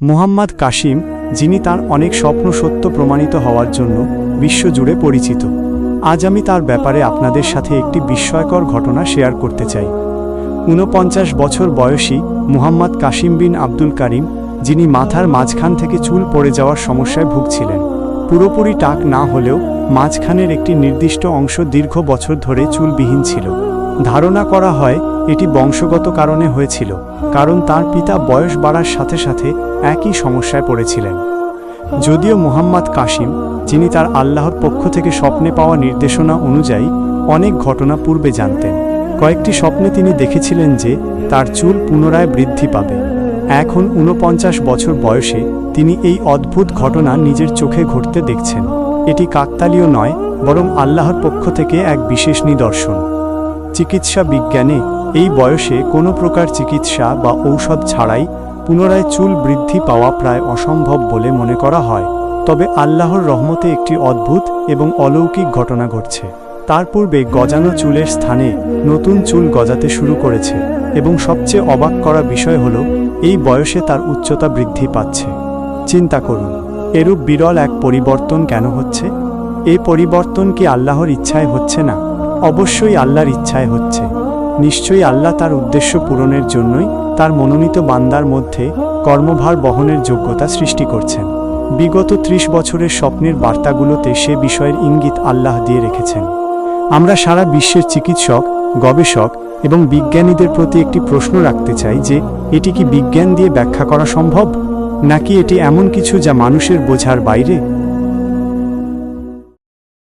মুহাম্মদ কাশিম, যিনি তার অনেক স্বপ্ন সত্য প্রমাণিত হওয়ার জন্য বিশ্বজুড়ে পরিচিত। আজ আমি তার ব্যাপারে আপনাদের সাথে একটি বিস্ময়কর ঘটনা শেয়ার করতে চাই। ঊনপঞ্চাশ বছর বয়সী মুহাম্মদ কাশিম বিন আব্দুল কারিম, যিনি মাথার মাঝখান থেকে চুল পড়ে যাওয়ার সমস্যায় ভুগছিলেন। পুরোপুরি টাক না হলেও মাঝখানের একটি নির্দিষ্ট অংশ দীর্ঘ বছর ধরে চুলবিহীন ছিল। ধারণা করা হয় এটি বংশগত কারণে হয়েছিল, কারণ তার পিতা বয়স বাড়ার সাথে সাথে একই সমস্যায় পড়েছিলেন। যদিও মুহাম্মদ কাশিম যিনি তার আল্লাহর পক্ষ থেকে স্বপ্নে পাওয়া নির্দেশনা অনুযায়ী অনেক ঘটনা পূর্বে জানতেন, কয়েকটি স্বপ্নে তিনি দেখেছিলেন যে তার চুল পুনরায় বৃদ্ধি পাবে। এখন ঊনপঞ্চাশ বছর বয়সে তিনি এই অদ্ভুত ঘটনা নিজের চোখে ঘটতে দেখছেন। এটি কাকতালীয় নয়, বরং আল্লাহর পক্ষ থেকে এক বিশেষ নিদর্শন। চিকিৎসা বিজ্ঞানে এই বয়সে কোনো প্রকার চিকিৎসা বা ঔষধ ছাড়াই পুনরায় চুল বৃদ্ধি পাওয়া প্রায় অসম্ভব বলে মনে করা হয়। তবে আল্লাহর রহমতে একটি অদ্ভুত এবং অলৌকিক ঘটনা ঘটছে। তার পূর্বে গজানো চুলের স্থানে নতুন চুল গজাতে শুরু করেছে এবং সবচেয়ে অবাক করা বিষয় হল, এই বয়সে তার উচ্চতা বৃদ্ধি পাচ্ছে। চিন্তা করুন, এরূপ বিরল এক পরিবর্তন কেন হচ্ছে? এই পরিবর্তন কি আল্লাহর ইচ্ছায় হচ্ছে না? অবশ্যই আল্লাহর ইচ্ছায় হচ্ছে। নিশ্চয়ই আল্লাহ তার উদ্দেশ্য পূরণের জন্যই তার মনোনীত বান্দার মধ্যে কর্মভার বহনের যোগ্যতা সৃষ্টি করছেন। বিগত ত্রিশ বছরের স্বপ্নের বার্তাগুলোতে সে বিষয়ের ইঙ্গিত আল্লাহ দিয়ে রেখেছেন। আমরা সারা বিশ্বের চিকিৎসক, গবেষক এবং বিজ্ঞানীদের প্রতি একটি প্রশ্ন রাখতে চাই যে, এটি কি বিজ্ঞান দিয়ে ব্যাখ্যা করা সম্ভব? নাকি এটি এমন কিছু যা মানুষের বোঝার বাইরে?